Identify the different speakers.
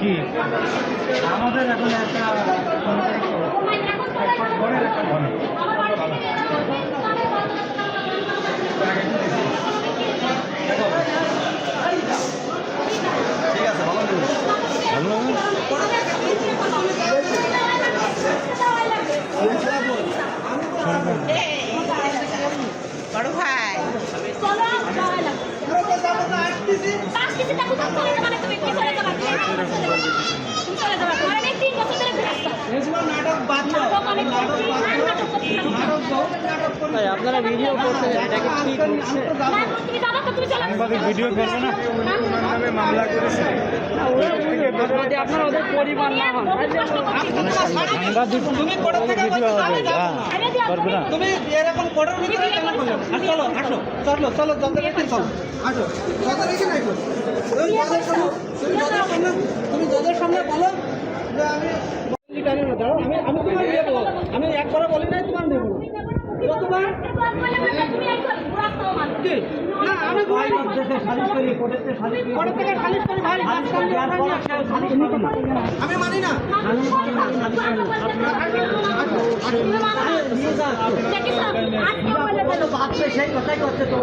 Speaker 1: কি
Speaker 2: আমাদের এখন একটা নাটক বাদ আপনারা ভিডিও করতে এটা কি ঠিক হচ্ছে।
Speaker 1: সাংবাদিক ভিডিও করবে না। মামলা করেছে।
Speaker 2: আপনারা ওদের পরিবার না হন
Speaker 1: সাংবাদিক ভিডিও
Speaker 2: যাব না। তুমি এরকম কোর্টের ভিতরে কেন করলে চলো আসো চলো চলো যত রেখে চলো। আসো যত রেখে নাই তুমি জজের সামনে তুমি জজের সামনে তুমি জজের সামনে বলো। যে আমি লিটারে না আমি আমি তোমার দেবো আমি একবারও বলি নাই তোমার দেবো না আমি সালিশ করি ভাই মানি না। সেই কথাই করছে তো